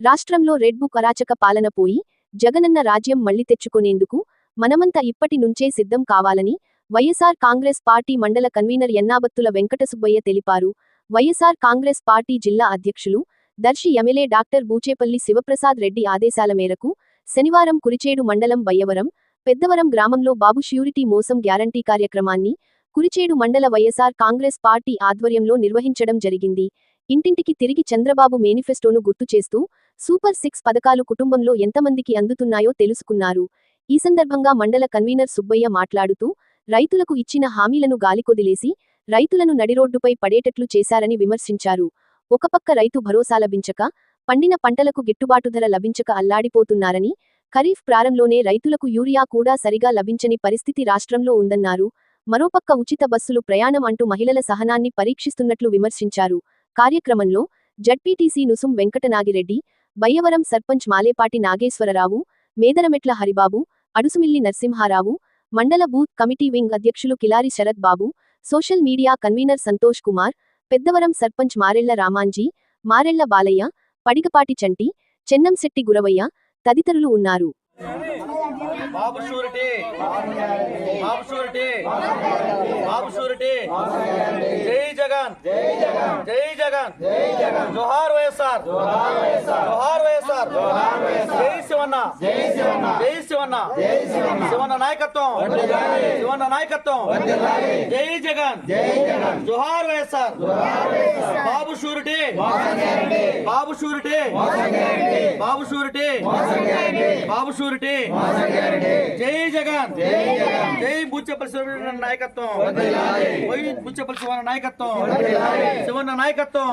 రాష్ట్రంలో రెడ్బు కరాచక పాలన పోయి జగనన్న రాజ్యం మళ్ళీ తెచ్చుకునేందుకు మనమంతా ఇప్పటి నుంచే సిద్ధం కావాలని వైఎస్ఆర్ కాంగ్రెస్ పార్టీ మండల కన్వీనర్ ఎన్నాబత్తుల వెంకటసుబ్బయ్య తెలిపారు. వైఎస్ఆర్ కాంగ్రెస్ పార్టీ జిల్లా అధ్యక్షులు దర్శి ఎమ్మెల్యే డాక్టర్ బూచేపల్లి శివప్రసాద్ రెడ్డి ఆదేశాల మేరకు శనివారం కురిచేడు మండలం బయ్యవరం పెద్దవరం గ్రామంలో బాబు ష్యూరిటీ మోసం గ్యారంటీ కార్యక్రమాన్ని కురిచేడు మండల వైఎస్ఆర్ కాంగ్రెస్ పార్టీ ఆధ్వర్యంలో నిర్వహించడం జరిగింది. ఇంటింటికి తిరిగి చంద్రబాబు మేనిఫెస్టోను గుర్తు చేస్తూ సూపర్ సిక్స్ పథకాలు కుటుంబంలో ఎంతమందికి అందుతున్నాయో తెలుసుకున్నారు. ఈ సందర్భంగా మండల కన్వీనర్ సుబ్బయ్య మాట్లాడుతూ రైతులకు ఇచ్చిన హామీలను గాలికొదిలేసి రైతులను నడిరోడ్డుపై పడేటట్లు చేశారని విమర్శించారు. ఒకపక్క రైతు భరోసా లభించక పండిన పంటలకు గిట్టుబాటు ధర లభించక అల్లాడిపోతున్నారని ఖరీఫ్ ప్రారంలోనే రైతులకు యూరియా కూడా సరిగా లభించని పరిస్థితి రాష్ట్రంలో ఉందన్నారు. మరోపక్క ఉచిత బస్సులు ప్రయాణం అంటూ మహిళల సహనాన్ని పరీక్షిస్తున్నట్లు విమర్శించారు. కార్యక్రమంలో జడ్పీటీసీ నుసుం వెంకటనాగిరెడ్డి బయ్యవరం సర్పంచ్ మాలేపాటి నాగేశ్వరరావు మేదరమెట్ల హరిబాబు అడుసుమిల్లి నరసింహారావు మండల బూత్ కమిటీ వింగ్ అధ్యక్షులు Kilari Sarath Babu social media convener Santosh Kumar Peddavaram sarpanch Marella Ramanji Marella Balayya Padikapati Chanti Chennamsetti Guravayya తదితరులు ఉన్నారు. Babu surety. Babu surety. Babu surety జై జగన్ జై జగన్ జోహార్ వైఎస్ఆర్ జోహార్ వైఎస్ఆర్ జై శివన్న జై శివన్న శివన్న నాయకత్వం శివన్న నాయకత్వం జై జగన్ జోహార్ YSR Babu surety Babu surety Babu surety Babu surety జై జగన్ జై బుచ్చపల్లి శివన్న నాయకత్వం వై బుచ్చపల్లి శివన్న నాయకత్వం. శివన్న నాయకత్వం.